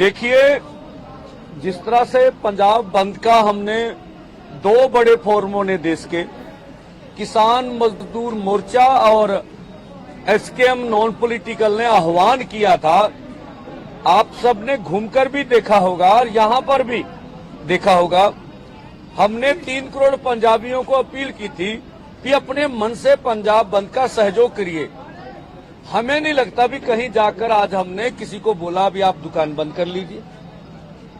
देखिए, जिस तरह से पंजाब बंद का हमने दो बड़े फोरमों ने देश के, किसान मजदूर मोर्चा और एसकेएम नॉन पॉलिटिकल ने आह्वान किया था, आप सबने घूमकर भी देखा होगा और यहाँ पर भी देखा होगा, हमने तीन करोड़ पंजाबियों को अपील की थी कि अपने मन से पंजाब बंद का सहयोग करिए। हमें नहीं लगता भी कहीं जाकर आज हमने किसी को बोला भी आप दुकान बंद कर लीजिए,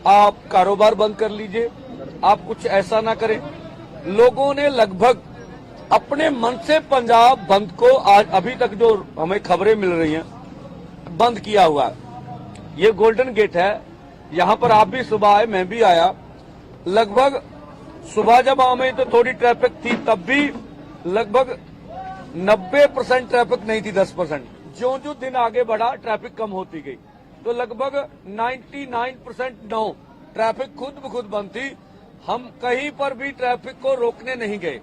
आप कारोबार बंद कर लीजिए, आप कुछ ऐसा ना करें। लोगों ने लगभग अपने मन से पंजाब बंद को आज अभी तक जो हमें खबरें मिल रही हैं, बंद किया हुआ ये गोल्डन गेट है। यहाँ पर आप भी सुबह आए, मैं भी आया। लगभग सुबह जब हमें तो थोड़ी ट्रैफ़िक थी, तब भी लगभग 90 परसेंट ट्रैफ़िक नहीं थी 10 परसेंट जो जो दिन आगे बढ़ा ट्रैफ़िक कम होती गई। तो लगभग 99 परसेंट नो ट्रैफ़िक खुद ब खुद बंद थी। हम कहीं पर भी ट्रैफ़िक को रोकने नहीं गए।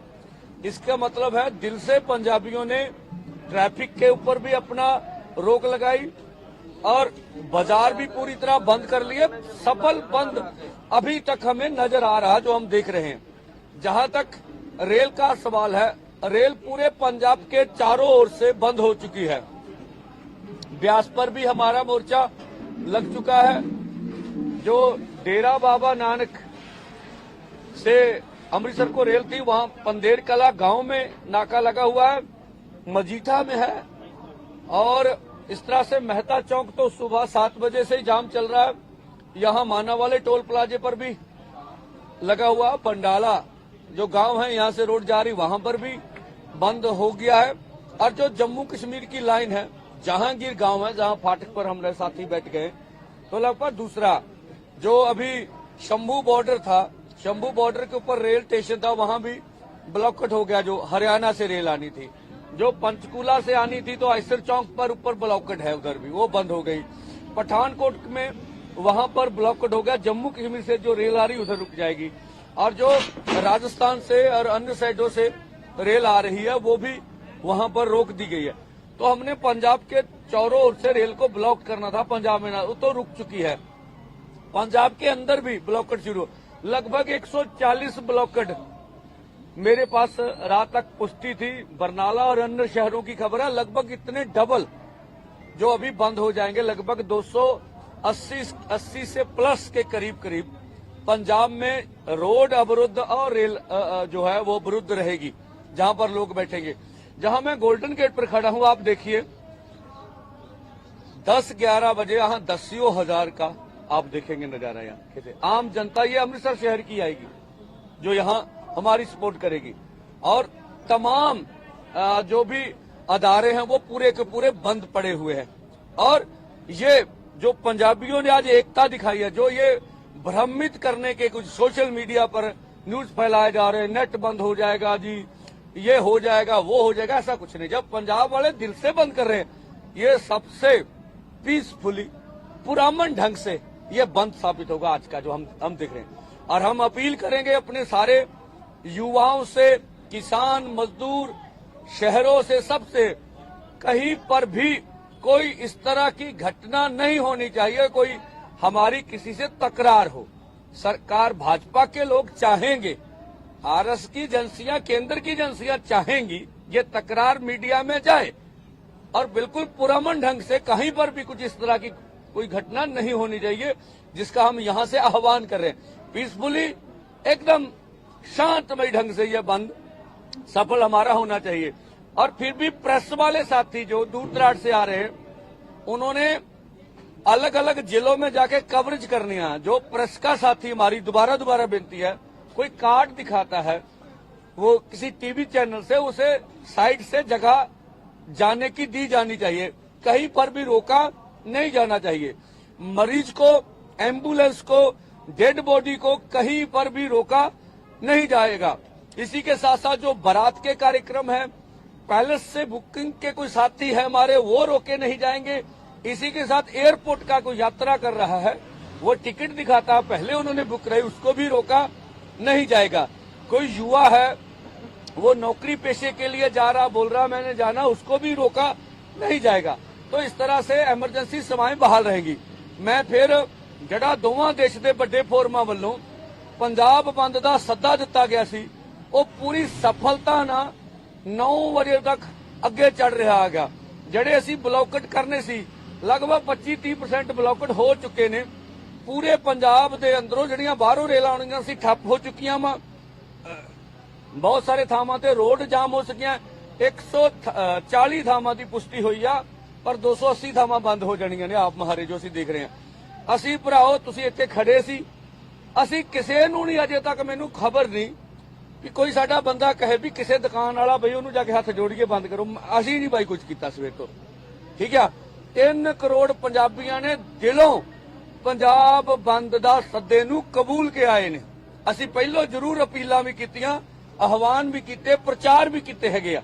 इसका मतलब है दिल से पंजाबियों ने ट्रैफ़िक के ऊपर भी अपना रोक लगाई और बाज़ार भी पूरी तरह बंद कर लिए। सफल बंद अभी तक हमें नज़र आ रहा, जो हम देख रहे हैं। जहाँ तक रेल का सवाल है, रेल पूरे पंजाब के चारों ओर से बंद हो चुकी है। ब्यास पर भी हमारा मोर्चा लग चुका है। जो डेरा बाबा नानक से अमृतसर को रेल थी, वहाँ पंदेर कला गाँव में नाका लगा हुआ है, मजीठा में है। और इस तरह से मेहता चौक तो सुबह सात बजे से ही जाम चल रहा है। यहाँ माना वाले टोल प्लाजे पर भी लगा हुआ पंडाला, जो गाँव है, यहाँ से रोड जा रही, वहाँ पर भी बंद हो गया है। और जो जम्मू कश्मीर की लाइन है जहांगीर गाँव है जहाँ फाटक पर हमारे साथी बैठ गए तो लगभग दूसरा, जो अभी शंभू बॉर्डर था, शंभू बॉर्डर के ऊपर रेल स्टेशन था, वहाँ भी ब्लॉकेट हो गया, जो हरियाणा से रेल आनी थी। जो पंचकूला से आनी थी तो आयसर चौक पर ऊपर ब्लॉकेट है उधर भी, वो बंद हो गई। पठानकोट में वहाँ पर ब्लॉकेट हो गया, जम्मू कश्मीर से जो रेल आ रही उधर रुक जाएगी। और जो राजस्थान से और अन्य साइडों से रेल आ रही है, वो भी वहाँ पर रोक दी गई है। तो हमने पंजाब के चौरों ओर से रेल को ब्लॉक करना था, पंजाब में वो तो रुक चुकी है। पंजाब के अंदर भी ब्लॉकेट शुरू। लगभग 140 ब्लॉकेट मेरे पास रात तक पुष्टि थी। बरनाला और अन्य शहरों की खबर है, लगभग इतने डबल जो अभी बंद हो जाएँगे, लगभग 280 80 से प्लस के करीब करीब पंजाब में रोड अवरुद्ध और रेल जो है, वो अवरुद्ध रहेगी, जहाँ पर लोग बैठेंगे। जहाँ मैं गोल्डन गेट पर खड़ा हूँ, आप देखिए। 10 11 बजे, यहाँ दसियों हज़ार का आप देखेंगे नज़ारा यहाँ। आम जनता ये अमृतसर शहर की आएगी, जो यहाँ हमारी सपोर्ट करेगी। और तमाम जो भी अदारे हैं, वो पूरे के पूरे बंद पड़े हुए हैं। और ये जो पंजाबियों ने आज एकता दिखाई है, जो ये भ्रमित करने के कुछ सोशल मीडिया पर न्यूज़ फैलाए जा रहे हैं, नेट बंद हो जाएगा जी ये हो जाएगा, वो हो जाएगा, ऐसा कुछ नहीं। जब पंजाब वाले दिल से बंद कर रहे हैं, ये सबसे पीसफुली पुरामन ढंग से ये बंद साबित होगा आज का जो हम हम देख रहे हैं। और हम अपील करेंगे अपने सारे युवाओं से, किसान, मजदूर, शहरों से, सबसे, कहीं पर भी कोई इस तरह की घटना नहीं होनी चाहिए, कोई हमारी किसी से तकरार हो। सरकार भाजपा के लोग चाहेंगे आरएस की एजेंसियाँ, केंद्र की एजेंसियाँ चाहेंगी ये तकरार मीडिया में जाए और बिल्कुल पुरमन ढंग से कहीं पर भी कुछ इस तरह की कोई घटना नहीं होनी चाहिए, जिसका हम यहाँ से आह्वान कर पीसफुली एकदम शांतमय ढंग से यह बंद सफल हमारा होना चाहिए। और फिर भी प्रेस वाले साथी जो दूर दराज से आ रहे हैं, उन्होंने अलग अलग जिलों में जाके कवरेज करनी है। जो प्रेस का साथी हमारी दोबारा दोबारा बेनती है कोई कार्ड दिखाता है, वो किसी टीवी चैनल से, उसे साइड से जगह जाने की दी जानी चाहिए। कहीं पर भी रोका नहीं जाना चाहिए। मरीज़ को, एंबुलेंस को, डेड बॉडी को कहीं पर भी रोका नहीं जाएगा। इसी के साथ साथ जो बारात के कार्यक्रम है, पैलेस से बुकिंग के कोई साथी है हमारे, वो रोके नहीं जाएँगे। इसी के साथ एयरपोर्ट का कोई यात्रा कर रहा है, वो टिकट दिखाता, पहले उन्होंने बुक कराई, उसको भी रोका। नहीं जाएगा कोई युवा है वो नौकरी पेशे के लिए जा रहा बोल रहा मैंने जाना उसको भी रोका नहीं जाएगा तो इस तरह से इमरजेंसी सेवाएं बहाल रहेंगी मैं फिर ਜਿਹੜਾ ਦੋਵਾਂ ਦੇਸ਼ ਦੇ ਵੱਡੇ ਫੋਰਮਾਂ ਵੱਲੋਂ ਪੰਜਾਬ ਬੰਦ ਦਾ ਸੱਦਾ ਦਿੱਤਾ ਗਿਆ ਸੀ ਉਹ ਪੂਰੀ ਸਫਲਤਾ ਨਾਲ 9 ਵਜੇ ਤੱਕ ਅੱਗੇ ਚੱਲ ਰਿਹਾ ਹੈਗਾ ਜਿਹੜੇ ਅਸੀਂ ਬਲੌਕਟ ਕਰਨੇ ਸੀ ਲਗਭਗ 25-30% ਬਲੌਕਟ ਹੋ ਚੁੱਕੇ ਨੇ ਪੂਰੇ ਪੰਜਾਬ ਦੇ ਅੰਦਰੋਂ ਜਿਹੜੀਆਂ ਬਾਹਰੋਂ ਰੇਲਾਂ ਆਉਣੀਆਂ ਸੀ ਠੱਪ ਹੋ ਚੁੱਕੀਆਂ ਵਾ। ਬਹੁਤ ਸਾਰੇ ਥਾਵਾਂ ਤੇ ਰੋਡ ਜਾਮ ਹੋ ਸਕਿਆ। 140 ਥਾਵਾਂ ਦੀ ਪੁਸ਼ਟੀ ਹੋਈ ਆ, ਪਰ 280 ਥਾਵਾਂ ਬੰਦ ਹੋ ਜਾਣੀਆਂ ਨੇ ਆਪ ਮਹਾਰੇ ਜੋ ਅਸੀਂ ਦੇਖ ਰਹੇ ਹਾਂ। ਅਸੀਂ ਭਰਾਓ, ਤੁਸੀਂ ਇੱਥੇ ਖੜੇ ਸੀ। ਅਸੀਂ ਕਿਸੇ ਨੂੰ ਨਹੀਂ ਅਜੇ ਤੱਕ ਮੈਨੂੰ ਖਬਰ ਨਹੀਂ ਕਿ ਕੋਈ ਸਾਡਾ ਬੰਦਾ ਕਹੇ ਵੀ ਕਿਸੇ ਦੁਕਾਨ ਵਾਲਾ ਬਈ ਉਹਨੂੰ ਜਾ ਕੇ ਹੱਥ ਜੋੜ ਕੇ ਬੰਦ ਕਰੋ। ਅਸੀਂ ਨਹੀਂ ਬਾਈ ਕੁਝ ਕੀਤਾ ਸਵੇਰ ਤੋਂ। ਠੀਕ ਆ? 3 ਕਰੋੜ ਪੰਜਾਬੀਆਂ ਨੇ ਦਿਲੋਂ ਪੰਜਾਬ ਬੰਦ ਦਾ ਸੱਦੇ ਨੂੰ ਕਬੂਲ ਕੇ ਆਏ ਨੇ। ਅਸੀਂ ਪਹਿਲਾਂ ਜ਼ਰੂਰ ਅਪੀਲਾਂ ਵੀ ਕੀਤੀਆਂ, ਆਹਵਾਨ ਵੀ ਕੀਤੇ, ਪ੍ਰਚਾਰ ਵੀ ਕੀਤੇ ਹੈਗੇ ਆ।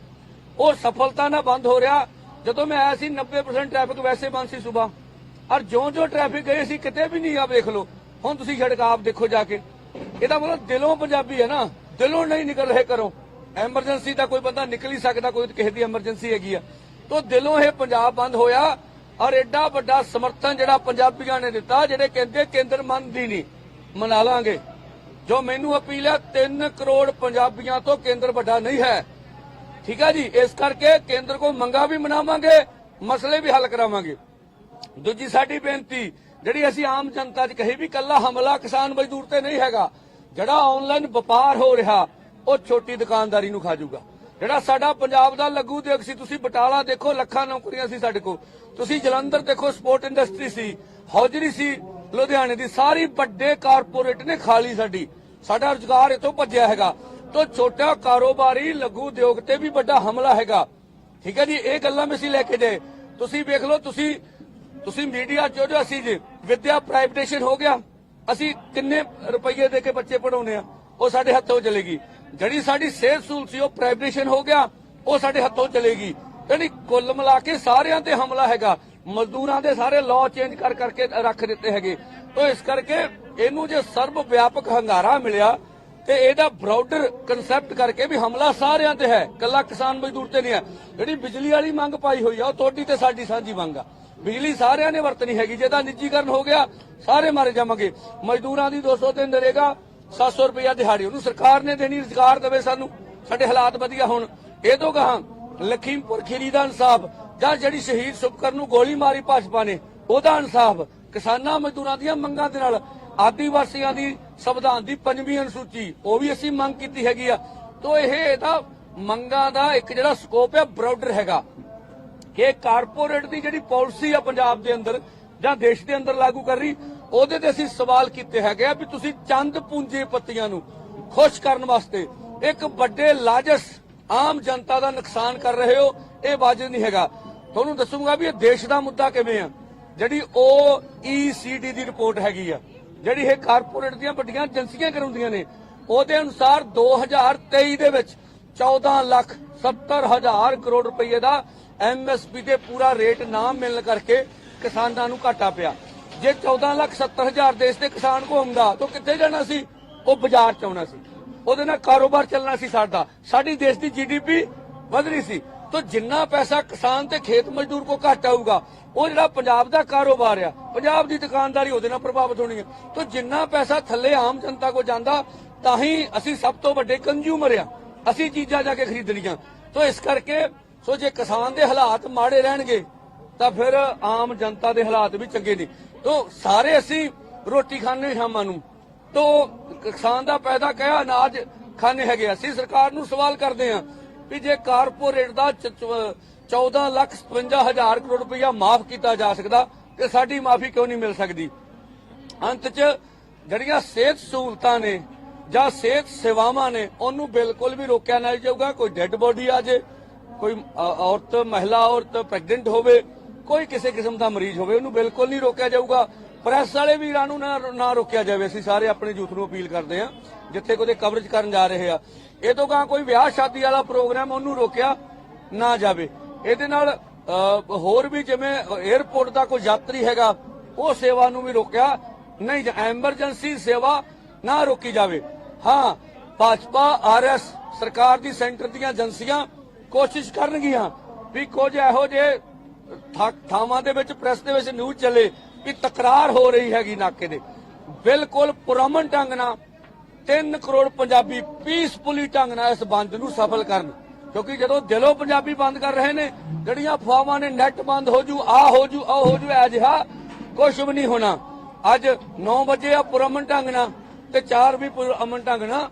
ਉਹ ਸਫਲਤਾ ਨਾਲ ਬੰਦ ਹੋ ਰਿਹਾ। ਜਦੋਂ ਮੈਂ ਆਇਆ ਸੀ 90% ਟ੍ਰੈਫਿਕ ਵੈਸੇ ਬੰਦ ਸੀ ਸਵੇਰ। ਔਰ ਜੋ ਜੋ ਟ੍ਰੈਫਿਕ ਗਏ ਸੀ, ਕਿਤੇ ਵੀ ਨਹੀਂ ਆ, ਵੇਖ ਲਓ। ਹੁਣ ਤੁਸੀਂ ਸੜਕਾਂ ਦੇਖੋ ਜਾ ਕੇ। ਇਹਦਾ ਮਤਲਬ ਦਿਲੋਂ ਪੰਜਾਬੀ ਹੈ ਨਾ। ਦਿਲੋਂ ਨਹੀਂ ਨਿਕਲ ਰਹੇ ਕਰੋ ਐਮਰਜੈਂਸੀ ਦਾ ਕੋਈ ਬੰਦਾ ਨਿਕਲ ਹੀ ਸਕਦਾ, ਕੋਈ ਕਿਸੇ ਦੀ ਐਮਰਜੈਂਸੀ ਹੈਗੀ ਆ। ਤੋਂ ਦਿਲੋਂ ਇਹ ਪੰਜਾਬ ਬੰਦ ਹੋਇਆ। ਔਰ ਐਡਾ ਵੱਡਾ ਸਮਰਥਨ ਜਿਹੜਾ ਪੰਜਾਬੀਆਂ ਨੇ ਦਿੱਤਾ, ਜਿਹੜੇ ਕਹਿੰਦੇ ਕੇਂਦਰ ਮੰਨਦੀ ਨਹੀਂ, ਮਨਾ ਲਾਂਗੇ। ਜੋ ਮੈਨੂੰ ਅਪੀਲ ਹੈ 3 ਕਰੋੜ ਪੰਜਾਬੀਆਂ ਤੋਂ ਕੇਂਦਰ ਵੱਡਾ ਨਹੀਂ ਹੈ। ਠੀਕ ਹੈ ਜੀ? ਇਸ ਕਰਕੇ ਕੇਂਦਰ ਕੋਲ ਮੰਗਾ ਵੀ ਮਨਾਵਾਂਗੇ, ਮਸਲੇ ਵੀ ਹੱਲ ਕਰਾਵਾਂਗੇ। ਦੂਜੀ ਸਾਡੀ ਬੇਨਤੀ, ਜਿਹੜੀ ਅਸੀਂ ਆਮ ਜਨਤਾ 'ਚ ਕਹੀ ਵੀ ਕੱਲਾ ਹਮਲਾ ਕਿਸਾਨ ਮਜ਼ਦੂਰ ਤੇ ਨਹੀਂ ਹੈਗਾ, ਜਿਹੜਾ ਆਨਲਾਈਨ ਵਪਾਰ ਹੋ ਰਿਹਾ, ਉਹ ਛੋਟੀ ਦੁਕਾਨਦਾਰੀ ਨੂੰ ਖਾਜੂਗਾ ਜਿਹੜਾ ਸਾਡਾ ਪੰਜਾਬ ਦਾ ਲੱਗੂ ਉਦਯੋਗ ਸੀ, ਤੁਸੀਂ ਬਟਾਲਾ ਦੇਖੋ, ਲੱਖਾਂ ਨੌਕਰੀਆਂ ਸੀ ਸਾਡੇ ਕੋਲ। ਤੁਸੀਂ ਜਲੰਧਰ ਦੇਖੋ ਸਪੋਰਟ ਇੰਡਸਟਰੀ ਸੀ, ਹੌਜਰੀ ਸੀ, ਲੁਧਿਆਣੇ ਦੀ। ਸਾਰੀ ਵੱਡੇ ਕਾਰਪੋਰੇਟ ਨੇ ਖਾ ਲਈ ਸਾਡੀ। ਸਾਡਾ ਰੁਜ਼ਗਾਰ ਇਤੋਂ ਭੱਜਿਆ ਹੈਗਾ। ਤੋਂ ਛੋਟਾ ਕਾਰੋਬਾਰੀ ਲੱਗੂ ਉਦਯੋਗ ਤੇ ਵੀ ਵੱਡਾ ਹਮਲਾ ਹੈਗਾ। ਠੀਕ ਹੈ ਜੀ, ਇਹ ਗੱਲਾਂ ਵੀ ਅਸੀਂ ਲੈ ਕੇ ਜਾਏ ਤੁਸੀਂ ਵੇਖ ਲਓ, ਤੁਸੀਂ ਤੁਸੀਂ ਮੀਡੀਆ ਚੋ ਜੋ ਅਸੀਂ ਜੀ ਵਿਦਿਆ ਪ੍ਰਾਈਵੇਟੇਸ਼ਨ ਹੋ ਗਿਆ, ਅਸੀਂ ਕਿੰਨੇ ਰੁਪਏ ਦੇ ਕੇ ਬੱਚੇ ਪੜਾਉਨੇ ਆ, ਉਹ ਸਾਡੇ ਹੱਥੋਂ ਚਲੇਗੀ। ਜਿਹੜੀ ਸਾਡੀ ਸਿਹਤ ਸਹੂਲਤ ਸੀ, ਉਹ ਪ੍ਰਾਈਵੇਟੇਸ਼ਨ ਹੋ ਗਿਆ, ਉਹ ਸਾਡੇ ਹੱਥੋਂ ਚਲੇਗੀ। ਯਾਨੀ ਕੁੱਲ ਮਿਲਾ ਕੇ ਸਾਰਿਆਂ ਤੇ ਹਮਲਾ ਹੈਗਾ। ਮਜ਼ਦੂਰਾਂ ਦੇ ਸਾਰੇ ਲਾਅ ਚੇਂਜ ਕਰ ਕਰਕੇ ਰੱਖ ਦਿੱਤੇ ਹੈਗੇ। ਤੋਂ ਇਸ ਕਰਕੇ ਇਹਨੂੰ ਜੇ ਸਰਬ ਵਿਆਪਕ ਹੰਗਾਰਾ ਮਿਲਿਆ, ਤੇ ਇਹਦਾ ਬਰਾਡਰ ਕਨਸੈਪਟ ਕਰਕੇ ਵੀ ਹਮਲਾ ਸਾਰਿਆਂ ਤੇ ਹੈ। ਕੱਲਾ ਕਿਸਾਨ ਮਜ਼ਦੂਰ ਤੇ ਨਹੀਂ ਹੈ। ਜਿਹੜੀ ਬਿਜਲੀ ਵਾਲੀ ਮੰਗ ਪਾਈ ਹੋਈ ਆ, ਉਹ ਤੁਹਾਡੀ ਤੇ ਸਾਡੀ ਸਾਂਝੀ ਮੰਗ ਆ। ਬਿਜਲੀ ਸਾਰਿਆਂ ਨੇ ਵਰਤਣੀ ਹੈਗੀ। ਜੇ ਤਾਂ ਨਿੱਜੀਕਰਨ ਹੋ ਗਿਆ, ਸਾਰੇ ਮਾਰੇ ਜਾਵਾਂਗੇ। ਮਜ਼ਦੂਰਾਂ ਦੀ 200 ਤੇ ਨਰੇਗਾ 700 ਰੁਪਇਆ ਦਿਹਾੜੀ ਉਹਨੂੰ ਸਰਕਾਰ ਨੇ ਦੇਣੀ, ਰੁਜ਼ਗਾਰ ਦੇਵੇ ਸਾਨੂੰ। ਸਾਡੇ ਹਾਲਾਤ ਵਧੀਆ ਹੋਣ। ਇਹ ਤੋਂ ਕਹਾਂ ਲਖੀਮਪੁਰ ਖੀਰੀ ਦਾ ਇਨਸਾਫ, ਜਾਂ ਜਿਹੜੀ ਸ਼ਹੀਦ ਸੁਖਕਰ ਨੂੰ ਗੋਲੀ ਮਾਰੀ ਭਾਜਪਾ ਨੇ, ਉਹਦਾ ਇਨਸਾਫ। ਕਿਸਾਨਾਂ ਮਜ਼ਦੂਰਾਂ ਦੀਆਂ ਮੰਗਾਂ ਦੇ ਨਾਲ ਆਦੀਵਾਸੀਆਂ ਦੀ ਸੰਵਿਧਾਨ ਦੀ ਪੰਜਵੀਂ ਅਨੁਸੂਚੀ, ਉਹ ਵੀ ਅਸੀਂ ਮੰਗ ਕੀਤੀ ਹੈਗੀ ਆ। ਤੋਂ ਇਹ ਇਹਦਾ ਮੰਗਾਂ ਦਾ ਇੱਕ ਜਿਹੜਾ ਸਕੋਪ ਹੈ ਬਰਾਡਰ ਹੈਗਾ। ਕਿ ਕਾਰਪੋਰੇਟ ਦੀ ਜਿਹੜੀ ਪਾਲਿਸੀ ਆ ਪੰਜਾਬ ਦੇ ਅੰਦਰ, ਜਾਂ ਦੇਸ਼ ਦੇ ਅੰਦਰ ਲਾਗੂ ਕਰ ਰਹੀ ਉਹਦੇ ਤੇ ਅਸੀਂ ਸਵਾਲ ਕੀਤੇ ਹੈਗੇ ਆ ਵੀ ਤੁਸੀਂ ਚੰਦ ਪੂੰਜੇ ਪੱਤੀਆਂ ਨੂੰ ਖੁਸ਼ ਕਰਨ ਵਾਸਤੇ ਇੱਕ ਵੱਡੇ ਲਾਜਸ ਆਮ ਜਨਤਾ ਦਾ ਨੁਕਸਾਨ ਕਰ ਰਹੇ ਹੋ, ਇਹ ਵਾਜਬ ਨਹੀਂ ਹੈਗਾ। ਤੁਹਾਨੂੰ ਦੱਸੂਗਾ ਵੀ ਇਹ ਦੇਸ਼ ਦਾ ਮੁੱਦਾ ਕਿਵੇਂ ਆ। ਜਿਹੜੀ OECD ਦੀ ਰਿਪੋਰਟ ਹੈਗੀ ਆ, ਜਿਹੜੀ ਇਹ ਕਾਰਪੋਰੇਟ ਦੀਆਂ ਵੱਡੀਆਂ ਏਜੰਸੀਆਂ ਕਰਾਉਂਦੀਆਂ ਨੇ, ਉਹਦੇ ਅਨੁਸਾਰ 2023 ਦੇ ਵਿੱਚ 14 ਲੱਖ 70 ਹਜ਼ਾਰ ਕਰੋੜ ਰੁਪਏ ਦਾ ਐਮਐਸਪੀ ਤੇ ਪੂਰਾ ਰੇਟ ਨਾ ਮਿਲਣ ਕਰਕੇ ਕਿਸਾਨਾਂ ਨੂੰ ਘਾਟਾ ਪਿਆ। ਜੇ 14 ਲੱਖ 70 ਹਜ਼ਾਰ ਦੇਸ਼ ਦੇ ਕਿਸਾਨ ਕੋ ਹੁੰਦਾ, ਤਾਂ ਕਿੱਥੇ ਜਾਣਾ ਸੀ? ਉਹ ਬਾਜ਼ਾਰ ਚ ਆਉਣਾ ਸੀ। ਉਹਦੇ ਨਾਲ ਕਾਰੋਬਾਰ ਚੱਲਣਾ ਸੀ ਸਾਡਾ। ਸਾਡੀ ਦੇਸ਼ ਦੀ ਜੀਡੀਪੀ ਰਹੀ ਸੀ। ਤਾਂ ਜਿੰਨਾ ਪੈਸਾ ਕਿਸਾਨ ਤੇ ਖੇਤ ਮਜ਼ਦੂਰ ਕੋ ਘੱਟ ਆਊਗਾ, ਉਹ ਜਿਹੜਾ ਪੰਜਾਬ ਦਾ ਕਾਰੋਬਾਰ ਆ, ਪੰਜਾਬ ਦੀ ਦੁਕਾਨਦਾਰੀ ਉਹਦੇ ਨਾਲ ਪ੍ਰਭਾਵਿਤ ਹੋਣੀ ਹੈ ਤਾਂ ਜਿੰਨਾ ਪੈਸਾ ਥੱਲੇ ਆਮ ਜਨਤਾ ਕੋ ਜਾਂਦਾ, ਤਾਂ ਹੀ ਅਸੀਂ ਸਭ ਤੋਂ ਵੱਡੇ ਕੰਜ਼ਿਊਮਰ ਆ। ਅਸੀਂ ਚੀਜ਼ਾਂ ਜਾ ਕੇ ਖਰੀਦਣੀਆਂ। ਤਾਂ ਇਸ ਕਰਕੇ, ਸੋ ਜੇ ਕਿਸਾਨ ਦੇ ਹਾਲਾਤ ਮਾੜੇ ਰਹਿਣਗੇ, ਤਾਂ ਫਿਰ ਆਮ ਜਨਤਾ ਦੇ ਹਾਲਾਤ ਵੀ ਚੰਗੇ ਨਹੀਂ ਤੋਂ ਸਾਰੇ ਅਸੀਂ ਰੋਟੀ ਖਾਣੇ ਸ਼ਾਮਾਂ ਨੂੰ। ਤੋਂ ਕਿਸਾਨ ਦਾ ਪੈਦਾ ਕਹਿਆ ਅਨਾਜ ਖਾਣੇ ਹੈਗੇ ਅਸੀਂ ਸਰਕਾਰ ਨੂੰ ਸਵਾਲ ਕਰਦੇ ਹਾਂ ਵੀ ਜੇ ਕਾਰਪੋਰੇਟ ਦਾ 14 ਲੱਖ 57 ਹਜ਼ਾਰ ਕਰੋੜ ਰੁਪਇਆ ਮਾਫ ਕੀਤਾ ਜਾ ਸਕਦਾ ਤੇ ਸਾਡੀ ਮਾਫੀ ਕਿਉਂ ਨਹੀਂ ਮਿਲ ਸਕਦੀ? ਅੰਤ 'ਚ ਜਿਹੜੀਆਂ ਸਿਹਤ ਸਹੂਲਤਾਂ ਨੇ ਜਾਂ ਸਿਹਤ ਸੇਵਾਵਾਂ ਨੇ, ਉਹਨੂੰ ਬਿਲਕੁਲ ਵੀ ਰੋਕਿਆ ਨਹੀਂ ਜਾਊਗਾ। ਕੋਈ ਡੈੱਡ ਬੋਡੀ ਆ ਜੇ, ਕੋਈ ਔਰਤ, ਮਹਿਲਾ ਔਰਤ ਪ੍ਰੈਗਨੈਂਟ ਹੋਵੇ ਕੋਈ ਕਿਸੇ ਕਿਸਮ ਦਾ ਮਰੀਜ਼ ਹੋਵੇ, ਉਹਨੂੰ ਬਿਲਕੁਲ ਨਹੀਂ ਰੋਕਿਆ ਜਾਊਗਾ। ਪ੍ਰੈਸ ਵਾਲੇ ਵੀਰਾਂ ਨੂੰ ਨਾ ਰੋਕਿਆ ਜਾਵੇ। ਅਸੀਂ ਸਾਰੇ ਆਪਣੇ ਯੂਥ ਨੂੰ ਅਪੀਲ ਕਰਦੇ ਹਾਂ, ਜਿੱਥੇ ਕੋਈ ਕਵਰੇਜ ਕਰਨ ਜਾ ਰਹੇ ਆ। ਇਹ ਤੋਂ ਗਾਂ ਕੋਈ ਵਿਆਹ ਸ਼ਾਦੀ ਵਾਲਾ ਪ੍ਰੋਗਰਾਮ ਉਹਨੂੰ ਰੋਕਿਆ ਨਾ ਜਾਵੇ। ਇਹਦੇ ਨਾਲ ਹੋਰ ਵੀ ਜਿਵੇਂ 에어ਪੋਰਟ ਦਾ ਕੋਈ ਯਾਤਰੀ ਹੈਗਾ, ਉਹ ਸੇਵਾ ਨੂੰ ਵੀ ਰੋਕਿਆ। ਨਹੀਂ ਐਮਰਜੈਂਸੀ ਸੇਵਾ ਨਾ ਰੋਕੀ ਜਾਵੇ। ਹਾਂ, ਭਾਜਪਾ ਆਰਐਸ ਸਰਕਾਰ ਦੀ ਸੈਂਟਰ ਦੀਆਂ ਏਜੰਸੀਆਂ ਕੋਸ਼ਿਸ਼ ਕਰਨਗੀਆਂ ਵੀ ਕੁਝ ਇਹੋ ਜਿਹੇ ਥਾਵਾਂ ਦੇ ਵਿੱਚ, ਪ੍ਰੈਸ ਦੇ ਵਿੱਚ ਨਿਊਜ਼ ਚੱਲੇ ਵੀ ਤਕਰਾਰ ਹੋ ਰਹੀ ਹੈਗੀ ਨਾਕੇ ਦੇ ਬਿਲਕੁਲ ਪੁਰਮਨ ਢੰਗ ਨਾਲ 3 ਕਰੋੜ ਪੰਜਾਬੀ ਪੀਸਫੁਲੀ ਢੰਗ ਨਾਲ ਇਸ ਬੰਦ ਨੂੰ ਸਫਲ ਕਰਨ। ਕਿਉਂਕਿ ਜਦੋਂ ਦਿਲੋਂ ਪੰਜਾਬੀ ਬੰਦ ਕਰ ਰਹੇ ਨੇ, ਜਿਹੜੀਆਂ ਅਫਵਾਹਾਂ ਨੇ ਨੈਟ ਬੰਦ ਹੋ ਜੂ, ਆ ਹੋ ਜੂ ਆ ਹੋ ਜੂ ਐ ਕੁਝ ਵੀ ਨਹੀਂ ਹੋਣਾ। ਅੱਜ 9 ਵਜੇ ਆ ਪੁਰਮਨ ਢੰਗ ਨਾਲ ਤੇ 4 ਵੀ ਪੁਰਮਨ ਢੰਗ ਨਾਲ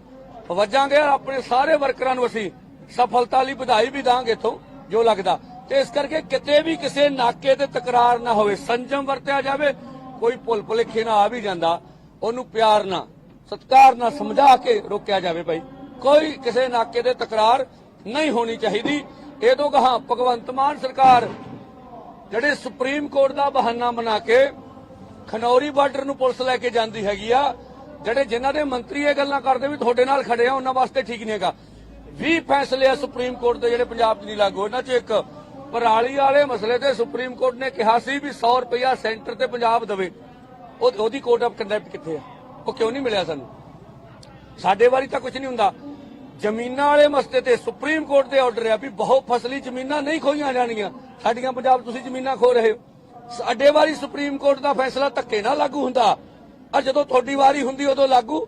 ਵੱਜਾਂਗੇ ਆਪਣੇ ਸਾਰੇ ਵਰਕਰਾਂ ਨੂੰ ਅਸੀਂ ਸਫਲਤਾ ਲਈ ਵਧਾਈ ਵੀ ਦਾਂਗੇ ਇਥੋਂ, ਜੋ ਲੱਗਦਾ। ਤੇ ਇਸ ਕਰਕੇ ਕਿਤੇ ਵੀ ਕਿਸੇ ਨਾਕੇ ਤੇ ਤਕਰਾਰ ਨਾ ਹੋਵੇ, ਸੰਜਮ ਵਰਤਿਆ ਜਾਵੇ, ਕੋਈ ਭੁੱਲ ਭੁਲੇਖੇ ਨਾ ਆ ਵੀ ਜਾਂਦਾ, ਉਹਨੂੰ ਪਿਆਰ ਨਾਲ, ਸਤਿਕਾਰ ਨਾਲ ਸਮਝਾ ਕੇ ਰੋਕਿਆ ਜਾਵੇ ਭਾਈ। ਕੋਈ ਕਿਸੇ ਨਾਕੇ ਤੇ ਤਕਰਾਰ ਨਹੀਂ ਹੋਣੀ ਚਾਹੀਦੀ। ਇਹ ਤੋਂ ਕਹਾ ਭਗਵੰਤ ਮਾਨ ਸਰਕਾਰ ਜਿਹੜੇ ਸੁਪਰੀਮ ਕੋਰਟ ਦਾ ਬਹਾਨਾ ਬਣਾ ਕੇ ਖਨੌਰੀ ਬਾਰਡਰ ਨੂੰ ਪੁਲਿਸ ਲੈ ਕੇ ਜਾਂਦੀ ਹੈਗੀ ਆ, ਜਿਹੜੇ ਜਿਨ੍ਹਾਂ ਦੇ ਮੰਤਰੀ ਇਹ ਗੱਲਾਂ ਕਰਦੇ ਵੀ ਤੁਹਾਡੇ ਨਾਲ ਖੜੇ ਆ, ਉਹਨਾਂ ਵਾਸਤੇ ਠੀਕ ਨਹੀਂ ਹੈਗਾ। 20 ਫੈਸਲੇ ਆ ਸੁਪਰੀਮ ਕੋਰਟ ਦੇ ਜਿਹੜੇ ਪੰਜਾਬ 'ਚ ਨਹੀਂ ਲਾਗੂ ਇਹਨਾਂ 'ਚ ਇੱਕ ਪਰਾਲੀ ਵਾਲੇ ਮਸਲੇ ਤੇ ਸੁਪਰੀਮ ਕੋਰਟ ਨੇ ਕਿਹਾ ਸੀ ਵੀ 100 ਰੁਪਇਆ ਸੈਂਟਰ ਤੇ ਪੰਜਾਬ ਦੇਵੇ। ਉਹ ਉਹਦੀ ਕੋਰਟ ਆਫ ਕੰਡੈਕਟ ਕਿੱਥੇ ਆ? ਉਹ ਕਿਉਂ ਨਹੀਂ ਮਿਲਿਆ ਸਾਨੂੰ? ਸਾਡੇ ਵਾਰੀ ਤਾਂ ਕੁਝ ਨਹੀਂ ਹੁੰਦਾ। ਜ਼ਮੀਨਾਂ ਵਾਲੇ ਮਸਲੇ ਤੇ ਸੁਪਰੀਮ ਕੋਰਟ ਦੇ ਆਰਡਰ ਆ ਵੀ ਬਹੁ ਫਸਲੀ ਜ਼ਮੀਨਾਂ ਨਹੀਂ ਖੋਈਆਂ ਜਾਣਗੀਆਂ। ਸਾਡੀਆਂ ਪੰਜਾਬ ਤੁਸੀਂ ਜ਼ਮੀਨਾਂ ਖੋ ਰਹੇ ਹੋ। ਸਾਡੇ ਵਾਰੀ ਸੁਪਰੀਮ ਕੋਰਟ ਦਾ ਫੈਸਲਾ ਧੱਕੇ ਨਾਲ ਲਾਗੂ ਹੁੰਦਾ। ਆ ਜਦੋਂ ਤੁਹਾਡੀ ਵਾਰੀ ਹੁੰਦੀ, ਉਦੋਂ ਲਾਗੂ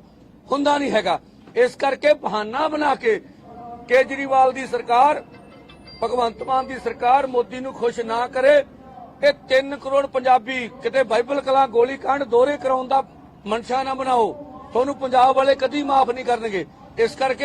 ਹੁੰਦਾ ਨਹੀਂ ਹੈਗਾ। ਇਸ ਕਰਕੇ ਬਹਾਨਾ ਬਣਾ ਕੇ ਕੇਜਰੀਵਾਲ ਦੀ ਸਰਕਾਰ ਭਗਵੰਤ ਮਾਨ ਦੀ ਸਰਕਾਰ ਮੋਦੀ ਨੂੰ ਖੁਸ਼ ਨਾ ਕਰੇ ਇਹ 3 ਕਰੋੜ ਪੰਜਾਬੀ ਕਿਤੇ ਬਾਈਬਲ ਕਲਾ ਗੋਲੀ ਕਾਂਡ ਦੋਰੇ ਕਰਾਉਣ ਦਾ ਮਨਸ਼ਾ ਨਾ ਬਣਾਓ, ਤੁਹਾਨੂੰ ਪੰਜਾਬ ਵਾਲੇ ਕਦੀ ਮਾਫ ਨਹੀਂ ਕਰਨਗੇ। ਇਸ ਕਰਕੇ